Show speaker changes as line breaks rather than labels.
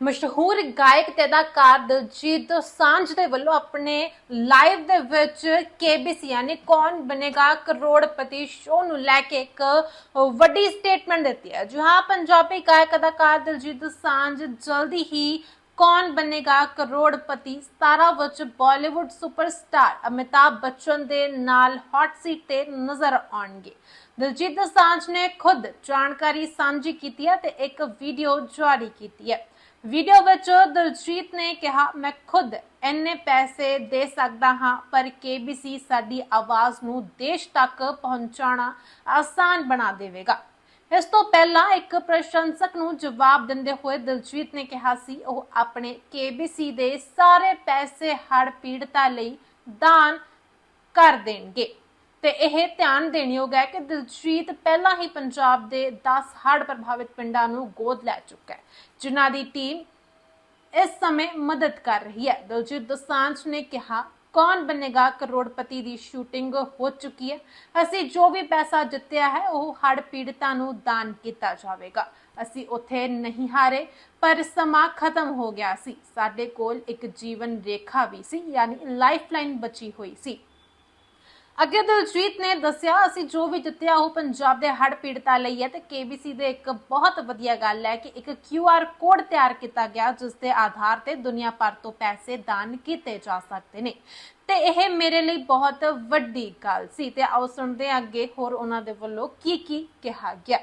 ਮਸ਼ਹੂਰ ਗਾਇਕ ਤੇ ਅਦਾਕਾਰ ਦਿਲਜੀਤ ਸਾਂਝ ਦੇ ਵੱਲੋਂ ਆਪਣੇ ਲਾਈਵ ਦੇ ਵਿੱਚ ਕੇਬੀਸੀ ਯਾਨੀ ਕੌਣ ਬਨੇਗਾ ਕਰੋੜਪਤੀ ਸ਼ੋਅ ਨੂੰ ਲੈ ਕੇ ਇੱਕ ਵੱਡੀ ਸਟੇਟਮੈਂਟ ਦਿੱਤੀ ਹੈ। ਜੀ ਹਾਂ, ਪੰਜਾਬੀ ਗਾਇਕ ਅਦਾਕਾਰ ਦਿਲਜੀਤ ਸਾਂਝ ਜਲਦੀ ਹੀ ਕੌਣ ਬਨੇਗਾ ਕਰੋੜਪਤੀ 17 ਵਿੱਚ ਬਾਲੀਵੁੱਡ ਸੁਪਰਸਟਾਰ ਅਮਿਤਾਭ ਬੱਚਨ ਦੇ ਨਾਲ ਹੌਟ ਸੀਟ ਤੇ ਨਜ਼ਰ ਆਉਣਗੇ ਦਿਲਜੀਤ ਦੋਸਾਂਝ ਨੇ ਖੁਦ ਜਾਣਕਾਰੀ ਸਾਂਝੀ ਕੀਤੀ ਹੈ ਤੇ ਇੱਕ ਵੀਡੀਓ ਜਾਰੀ ਕੀਤੀ ਹੈ ਵੀਡੀਓ ਵਿੱਚ ਦਿਲਜੀਤ ਨੇ ਕਿਹਾ ਮੈਂ ਖੁਦ ਇੰਨੇ ਪੈਸੇ ਦੇ ਸਕਦਾ ਹਾਂ ਪਰ KBC ਸਾਡੀ ਆਵਾਜ਼ ਨੂੰ ਦੇਸ਼ ਤੱਕ ਪਹੁੰਚਾਉਣਾ ਆਸਾਨ ਬਣਾ ਦੇਵੇਗਾ ਇਸ ਤੋਂ ਪਹਿਲਾਂ ਇੱਕ ਪ੍ਰਸ਼ੰਸਕ ਨੂੰ ਜਵਾਬ ਦਿੰਦੇ ਹੋਏ ਦਿਲਜੀਤ ਨੇ ਕਿਹਾ ਸੀ, ਉਹ ਆਪਣੇ KBC ਦੇ ਸਾਰੇ ਪੈਸੇ ਹੜ੍ਹ ਪੀੜਤਾਂ ਲਈ ਦਾਨ ਕਰ ਦੇਣਗੇ। ਤੇ ਇਹ ਧਿਆਨ ਦੇਣਯੋਗ ਹੈ ਕਿ ਦਿਲਜੀਤ ਪਹਿਲਾਂ ਹੀ ਪੰਜਾਬ ਦੇ 10 ਹੜ ਪ੍ਰਭਾਵਿਤ ਪਿੰਡਾਂ ਨੂੰ ਗੋਦ ਲੈ ਚੁੱਕਾ ਹੈ, ਜਿਨ੍ਹਾਂ ਦੀ ਟੀਮ ਇਸ ਸਮੇਂ ਮਦਦ ਕਰ ਰਹੀ ਹੈ। ਦਿਲਜੀਤ ਦੋਸਾਂਝ ਨੇ ਕਿਹਾ ਕੌਣ ਬਣੇਗਾ? ਕਰੋੜਪਤੀ ਦੀ ਸ਼ੂਟਿੰਗ ਹੋ ਚੁੱਕੀ ਹੈ। ਅਸੀਂ ਜੋ ਵੀ ਪੈਸਾ ਜਿੱਤਿਆ ਹੈ, ਉਹ ਹੜ ਪੀੜਤਾਂ ਨੂੰ ਦਾਨ ਕੀਤਾ ਜਾਵੇਗਾ। ਅਸੀਂ ਉੱਥੇ ਨਹੀਂ ਹਾਰੇ, ਪਰ ਸਮਾਂ ਖਤਮ ਹੋ ਗਿਆ ਸੀ। ਸਾਡੇ ਕੋਲ ਇੱਕ ਜੀਵਨ ਰੇਖਾ ਵੀ ਸੀ, ਯਾਨੀ ਲਾਈਫਲਾਈਨ ਬਚੀ ਹੋਈ ਸੀ। ਅੱਗੇ ਦਿਲਜੀਤ ਨੇ ਦੱਸਿਆ, ਅਸੀਂ ਜੋ ਵੀ ਜਿੱਤਿਆ ਉਹ ਪੰਜਾਬ ਦੇ ਹੜ ਪੀੜਤਾਂ ਲਈ ਹੈ ਤੇ KBC ਦੇ ਇੱਕ ਬਹੁਤ ਵਧੀਆ ਗੱਲ ਹੈ ਕਿ ਇੱਕ QR ਕੋਡ ਤਿਆਰ ਕੀਤਾ ਗਿਆ, ਜਿਸ ਦੇ ਆਧਾਰ ਤੇ ਦੁਨੀਆ ਭਰ ਤੋਂ ਪੈਸੇ ਦਾਨ ਕੀਤੇ ਜਾ ਸਕਦੇ ਨੇ। ਤੇ ਇਹ ਮੇਰੇ ਲਈ ਬਹੁਤ ਵੱਡੀ ਗੱਲ ਸੀ ਤੇ ਆਓ ਸੁਣਦੇ ਹਾਂ ਅੱਗੇ ਹੋਰ ਉਹਨਾਂ ਦੇ ਵੱਲੋਂ ਕੀ ਕੀ ਕਿਹਾ ਗਿਆ।